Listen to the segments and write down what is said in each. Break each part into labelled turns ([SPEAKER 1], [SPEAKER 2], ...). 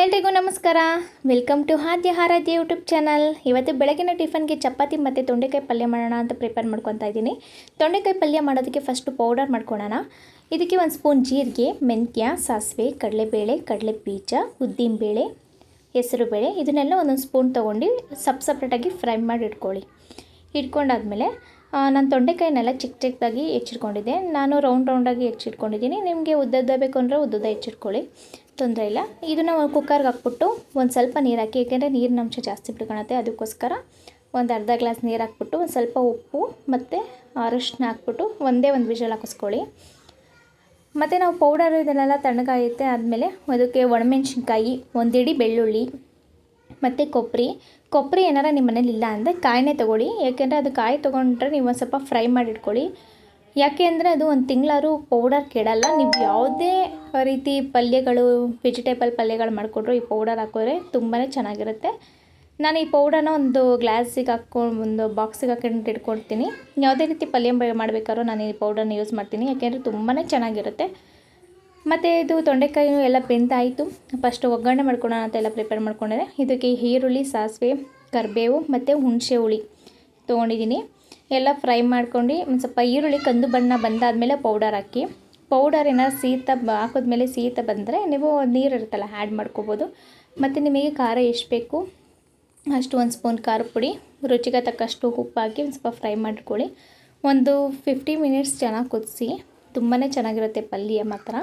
[SPEAKER 1] ಎಲ್ರಿಗೂ ನಮಸ್ಕಾರ. Welcome to ಹಾದ್ಯ ಹಾರಾಧ್ಯ ಯೂಟ್ಯೂಬ್ ಚಾನಲ್ ಇವತ್ತು ಬೆಳಗಿನ ಟಿಫನ್ಗೆ ಚಪಾತಿ ಮತ್ತು ತೊಂಡೆಕಾಯಿ ಪಲ್ಯ ಮಾಡೋಣ ಅಂತ ಪ್ರಿಪೇರ್ ಮಾಡ್ಕೊತಾ ಇದ್ದೀನಿ. ತೊಂಡೆಕಾಯಿ ಪಲ್ಯ ಮಾಡೋದಕ್ಕೆ ಫಸ್ಟು ಪೌಡರ್ ಮಾಡ್ಕೊಳ್ಳೋಣ ಇದಕ್ಕೆ ಒಂದು ಸ್ಪೂನ್ ಜೀರಿಗೆ, ಮೆಂತ್ಯ, ಸಾಸಿವೆ, ಕಡಲೆಬೇಳೆ ಕಡಲೆ ಬೀಜ ಉದ್ದಿನಬೇಳೆ, ಹೆಸರುಬೇಳೆ ಇದನ್ನೆಲ್ಲ ಒಂದೊಂದು ಸ್ಪೂನ್ ತೊಗೊಂಡು ಸಪ್ ಸಪ್ರೇಟಾಗಿ ಫ್ರೈ ಮಾಡಿ ಇಟ್ಕೊಳ್ಳಿ. ಇಟ್ಕೊಂಡಾದ್ಮೇಲೆ ನಾನು ತೊಂಡೆಕಾಯಿನೆಲ್ಲ ಚಿಕ್ಕ ಚಿಕ್ಕದಾಗಿ ಹೆಚ್ಚಿಟ್ಕೊಂಡಿದ್ದೆ. ನಾನು ರೌಂಡ್ ರೌಂಡಾಗಿ ಹೆಚ್ಚಿಟ್ಕೊಂಡಿದ್ದೀನಿ. ನಿಮಗೆ ಉದ್ದದ ಬೇಕು ಅಂದರೆ ಉದ್ದುದ್ದ ಹೆಚ್ಚಿಟ್ಕೊಳ್ಳಿ. ತೊಂದರೆ ಇಲ್ಲ. ಇದನ್ನು ಕುಕ್ಕರ್ಗೆ ಹಾಕ್ಬಿಟ್ಟು ಒಂದು ಸ್ವಲ್ಪ ನೀರು ಹಾಕಿ ಏಕೆಂದರೆ ನೀರಿನ ಅಂಶ ಜಾಸ್ತಿ ಬಿಟ್ಕೊಳತ್ತೆ. ಅದಕ್ಕೋಸ್ಕರ ಒಂದು ಅರ್ಧ ಗ್ಲಾಸ್ ನೀರು ಹಾಕ್ಬಿಟ್ಟು ಒಂದು ಸ್ವಲ್ಪ ಉಪ್ಪು ಮತ್ತು ಅರಿಶಿನ ಹಾಕ್ಬಿಟ್ಟು ಒಂದೇ ಒಂದು ವಿಷಲ್ ಹಾಕಿಸ್ಕೊಳ್ಳಿ. ಮತ್ತು ನಾವು ಪೌಡರ್ ಇದನ್ನೆಲ್ಲ ತಣ್ಣಗಾಯುತ್ತೆ ಆದಮೇಲೆ ಅದಕ್ಕೆ ಒಣಮೆಣ್ಸಿನ್ಕಾಯಿ ಒಂದಿಡಿ ಬೆಳ್ಳುಳ್ಳಿ ಮತ್ತು ಕೊಬ್ಬರಿ. ಕೊಬ್ಬರಿ ಏನಾರ ನಿಮ್ಮ ಮನೇಲಿ ಇಲ್ಲ ಅಂದರೆ ಕಾಯಿನೇ ತೊಗೊಳ್ಳಿ. ಯಾಕೆಂದರೆ ಅದು ಕಾಯಿ ತೊಗೊಂಡ್ರೆ ನೀವು ಒಂದು ಸ್ವಲ್ಪ ಫ್ರೈ ಮಾಡಿ ಇಟ್ಕೊಳ್ಳಿ ಯಾಕೆ ಅಂದರೆ ಅದು ಒಂದು ತಿಂಗಳಾರು ಪೌಡರ್ ಕೆಡಲ್ಲ. ನೀವು ಯಾವುದೇ ರೀತಿ ಪಲ್ಯಗಳು ವೆಜಿಟೇಬಲ್ ಪಲ್ಯಗಳು ಮಾಡಿಕೊಟ್ರು ಈ ಪೌಡರ್ ಹಾಕಿದ್ರೆ ತುಂಬಾ ಚೆನ್ನಾಗಿರುತ್ತೆ. ನಾನು ಈ ಪೌಡರ್ನ ಒಂದು ಗ್ಲಾಸಿಗೆ ಹಾಕ್ಕೊಂಡು ಒಂದು ಬಾಕ್ಸಿಗೆ ಹಾಕೊಂಡು ಇಟ್ಕೊಡ್ತೀನಿ. ಯಾವುದೇ ರೀತಿ ಪಲ್ಯ ಮಾಡಬೇಕಾದ್ರೂ ನಾನು ಈ ಪೌಡರ್ನ ಯೂಸ್ ಮಾಡ್ತೀನಿ. ಯಾಕೆಂದರೆ ತುಂಬಾ ಚೆನ್ನಾಗಿರುತ್ತೆ. ಮತ್ತು ಇದು ತೊಂಡೆಕಾಯಿ ಎಲ್ಲ ಬೆಂದಾಯಿತು. ಫಸ್ಟ್ ಒಗ್ಗರಣೆ ಮಾಡ್ಕೊಳ್ಳೋಣ ಅಂತ ಎಲ್ಲ ಪ್ರಿಪೇರ್ ಮಾಡ್ಕೊಂಡಿದ್ದೆ. ಇದಕ್ಕೆ ಈರುಳ್ಳಿ, ಸಾಸಿವೆ, ಕರಿಬೇವು ಮತ್ತು ಹುಣಸೆ ಹುಳಿ ತೊಗೊಂಡಿದ್ದೀನಿ. ಎಲ್ಲ ಫ್ರೈ ಮಾಡ್ಕೊಂಡು ಒಂದು ಸ್ವಲ್ಪ ಈರುಳ್ಳಿ ಕಂದು ಬಣ್ಣ ಬಂದಾದಮೇಲೆ ಪೌಡರ್ ಹಾಕಿ. ಪೌಡರ್ ಏನಾದ್ರು ಹಾಕಿದ ಹಾಕಿದ್ಮೇಲೆ ಸೀತ ಬಂದರೆ ನೀವು ನೀರು ಇರುತ್ತಲ್ಲ ಆ್ಯಡ್ ಮಾಡ್ಕೋಬೋದು. ಮತ್ತು ನಿಮಗೆ ಖಾರ ಎಷ್ಟು ಬೇಕು ಅಷ್ಟು ಒಂದು ಸ್ಪೂನ್ ಖಾರ ಪುಡಿ, ರುಚಿಗೆ ತಕ್ಕಷ್ಟು ಉಪ್ಪು ಹಾಕಿ ಒಂದು ಸ್ವಲ್ಪ ಫ್ರೈ ಮಾಡ್ಕೊಳ್ಳಿ. ಒಂದು ಫಿಫ್ಟಿ ಮಿನಿಟ್ಸ್ ಚೆನ್ನಾಗಿ ಕುದಿಸಿ. ತುಂಬಾ ಚೆನ್ನಾಗಿರುತ್ತೆ ಪಲ್ಯ ಮಾತ್ರ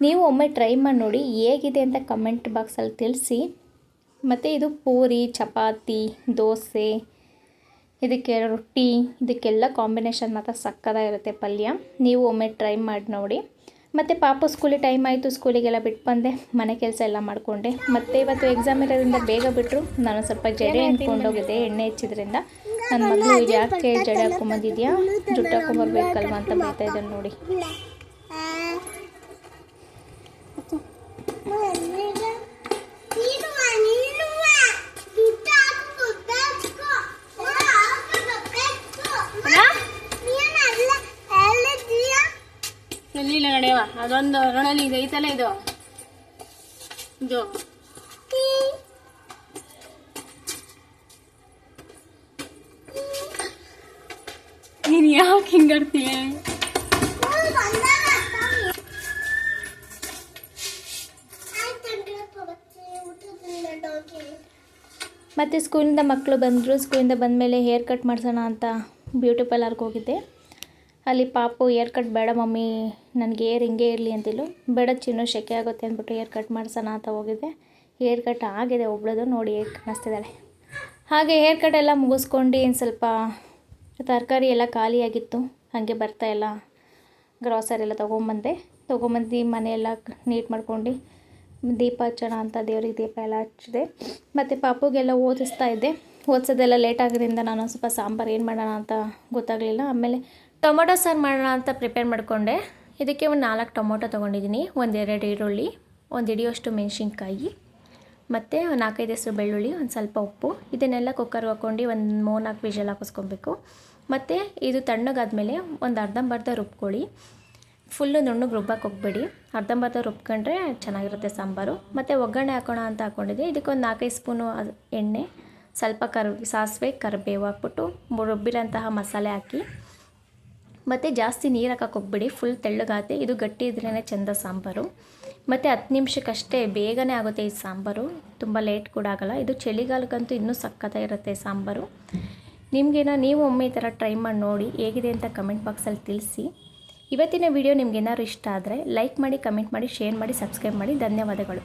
[SPEAKER 1] ನೀವು ಒಮ್ಮೆ ಟ್ರೈ ಮಾಡಿ ನೋಡಿ ಹೇಗಿದೆ ಅಂತ ಕಮೆಂಟ್ ಬಾಕ್ಸಲ್ಲಿ ತಿಳಿಸಿ. ಮತ್ತು ಇದು ಪೂರಿ ಚಪಾತಿ ದೋಸೆ ಇದಕ್ಕೆ ರೊಟ್ಟಿ ಇದಕ್ಕೆಲ್ಲ ಕಾಂಬಿನೇಷನ್ ಮಾತ್ರ ಸಕ್ಕದಾಗಿರುತ್ತೆ ಪಲ್ಯ. ನೀವು ಒಮ್ಮೆ ಟ್ರೈ ಮಾಡಿ ನೋಡಿ. ಮತ್ತು ಪಾಪು ಸ್ಕೂಲಿಗೆ ಟೈಮ್ ಆಯಿತು ಸ್ಕೂಲಿಗೆಲ್ಲ ಬಿಟ್ಟು ಬಂದೆ ಮನೆ ಕೆಲಸ ಎಲ್ಲ ಮಾಡಿಕೊಂಡೆ. ಮತ್ತು ಇವತ್ತು ಎಕ್ಸಾಮ್ ಇರೋದ್ರಿಂದ ಬೇಗ ಬಿಟ್ಟರು ನಾನು ಸ್ವಲ್ಪ ಜಡೆ ಅಂದ್ಕೊಂಡೋಗಿದ್ದೆ ಎಣ್ಣೆ ಹೆಚ್ಚಿದ್ರಿಂದ. ನನ್ನ ಮಗಳು ಯಾಕೆ ಜಡೆ ಹಾಕೊಂಬಂದಿದ್ಯಾ ಜುಟ್ಟು ಹಾಕೊಂಬರ್ಬೇಕಲ್ವ ಅಂತ ಬೈತಾ ಇದ್ದಾನೆ ನೋಡಿ
[SPEAKER 2] ಅದೊಂದು ರಣಲಿ ಇದು ಐತಲ್ಲ ಇದು ಇದು ಹಿಂಗಡ್ತೀಯ
[SPEAKER 1] ಮತ್ತು ಸ್ಕೂಲಿಂದ ಮಕ್ಕಳು ಬಂದರು, ಸ್ಕೂಲಿಂದ ಬಂದಮೇಲೆ ಹೇರ್ ಕಟ್ ಮಾಡಿಸೋಣ ಅಂತ ಬ್ಯೂಟಿ ಪಾರ್ಲರ್ಗೆ ಹೋಗಿದ್ದೆ ಅಲ್ಲಿ ಪಾಪು ಹೇರ್ ಕಟ್ ಬೇಡ ಮಮ್ಮಿ, ನನಗೆ ಏರ್ ಹಿಂಗೆ ಇರಲಿ ಅಂತಿಲ್ಲ ಬೇಡ ಚಿನ್ನು ಶೆಕೆ ಆಗುತ್ತೆ ಅಂದ್ಬಿಟ್ಟು ಹೇರ್ ಕಟ್ ಮಾಡಿಸೋಣ ಅಂತ ಹೋಗಿದ್ದೆ ಹೇರ್ ಕಟ್ ಆಗಿದೆ, ಒಬ್ಳದು ನೋಡಿ ಕಾಣಿಸ್ತಿದ್ದಾಳೆ. ಹಾಗೆ ಹೇರ್ ಕಟ್ ಎಲ್ಲ ಮುಗಿಸ್ಕೊಂಡು ಇನ್ನು ಸ್ವಲ್ಪ ತರಕಾರಿ ಎಲ್ಲ ಖಾಲಿಯಾಗಿತ್ತು. ಹಾಗೆ ಬರ್ತಾ ಇಲ್ಲ ಗ್ರಾಸರಿ ಎಲ್ಲ ತೊಗೊಂಬಂದೆ. ತೊಗೊಂಬಂದು ಮನೆಯೆಲ್ಲ ನೀಟ್ ಮಾಡ್ಕೊಂಡು ದೀಪ ಹಚ್ಚೋಣ ಅಂತ ದೇವ್ರಿಗೆ ದೀಪ ಎಲ್ಲ ಹಚ್ಚಿದೆ. ಮತ್ತು ಪಾಪುಗೆಲ್ಲ ಓದಿಸ್ತಾ ಇದ್ದೆ. ಓದಿಸೋದೆಲ್ಲ ಲೇಟ್ ಆಗೋದ್ರಿಂದ ನಾನು ಸ್ವಲ್ಪ ಸಾಂಬಾರು ಏನು ಮಾಡೋಣ ಅಂತ ಗೊತ್ತಾಗಲಿಲ್ಲ. ಆಮೇಲೆ ಟೊಮೊಟೊ ಸಾರು ಮಾಡೋಣ ಅಂತ ಪ್ರಿಪೇರ್ ಮಾಡಿಕೊಂಡೆ. ಇದಕ್ಕೆ ಒಂದು ನಾಲ್ಕು ಟೊಮೊಟೊ ತೊಗೊಂಡಿದ್ದೀನಿ. ಒಂದೆರಡು ಈರುಳ್ಳಿ, ಒಂದು ಹಿಡಿಯೋಷ್ಟು ಮೆಣಸಿನ್ಕಾಯಿ. ಮತ್ತು ನಾಲ್ಕೈದು ಹೆಸರು ಬೆಳ್ಳುಳ್ಳಿ, ಒಂದು ಸ್ವಲ್ಪ ಉಪ್ಪು. ಇದನ್ನೆಲ್ಲ ಕುಕ್ಕರ್ ಹಾಕ್ಕೊಂಡು ಒಂದು ಮೂರು ನಾಲ್ಕು ವಿಷಲ್ ಹಾಕಿಸ್ಕೊಬೇಕು. ಮತ್ತು ಇದು ತಣ್ಣಗಾದ್ಮೇಲೆ ಒಂದು ಅರ್ಧಂಬರ್ಧ ರುಬ್ಕೊಳ್ಳಿ. ಫುಲ್ಲು ನುಣ್ಣಗೆ ರುಬ್ಬಕ್ಕೆ ಹೋಗ್ಬೇಡಿ. ಅರ್ಧಂಬರ್ಧ ರುಬ್ಕೊಂಡ್ರೆ ಚೆನ್ನಾಗಿರುತ್ತೆ ಸಾಂಬಾರು. ಮತ್ತು ಒಗ್ಗರಣೆ ಹಾಕೋಣ ಅಂತ ಹಾಕ್ಕೊಂಡಿದ್ದೆ ಇದಕ್ಕೊಂದು ನಾಲ್ಕೈದು ಸ್ಪೂನು ಎಣ್ಣೆ, ಸ್ವಲ್ಪ ಕರ್, ಸಾಸಿವೆ, ಕರಿಬೇವು ಹಾಕ್ಬಿಟ್ಟು ರುಬ್ಬಿರೋಂತಹ ಮಸಾಲೆ ಹಾಕಿ. ಮತ್ತು ಜಾಸ್ತಿ ನೀರು ಹಾಕಕ್ಕೆ ಹೋಗ್ಬೇಡಿ. ಫುಲ್ ತೆಳ್ಳಗಾತೆ. ಇದು ಗಟ್ಟಿ ಇದ್ರೇ ಚೆಂದ ಸಾಂಬಾರು. ಮತ್ತು ಹತ್ತು ನಿಮಿಷಕ್ಕಷ್ಟೇ ಬೇಗನೆ ಆಗುತ್ತೆ ಈ ಸಾಂಬಾರು. ತುಂಬ ಲೇಟ್ ಕೂಡ ಆಗೋಲ್ಲ. ಇದು ಚಳಿಗಾಲಕ್ಕಂತೂ ಇನ್ನೂ ಸಕ್ಕತ್ತಾಗಿರುತ್ತೆ ಸಾಂಬಾರು. ನಿಮಗೇನೋ ನೀವು ಒಮ್ಮೆ ಈ ಥರ ಟ್ರೈ ಮಾಡಿ ನೋಡಿ ಹೇಗಿದೆ ಅಂತ ಕಮೆಂಟ್ ಬಾಕ್ಸಲ್ಲಿ ತಿಳಿಸಿ. ಇವತ್ತಿನ ವಿಡಿಯೋ ನಿಮ್ಗೆ ಏನಾದ್ರು ಇಷ್ಟ ಆದರೆ ಲೈಕ್ ಮಾಡಿ, ಕಮೆಂಟ್ ಮಾಡಿ, ಶೇರ್ ಮಾಡಿ, ಸಬ್ಸ್ಕ್ರೈಬ್ ಮಾಡಿ. ಧನ್ಯವಾದಗಳು.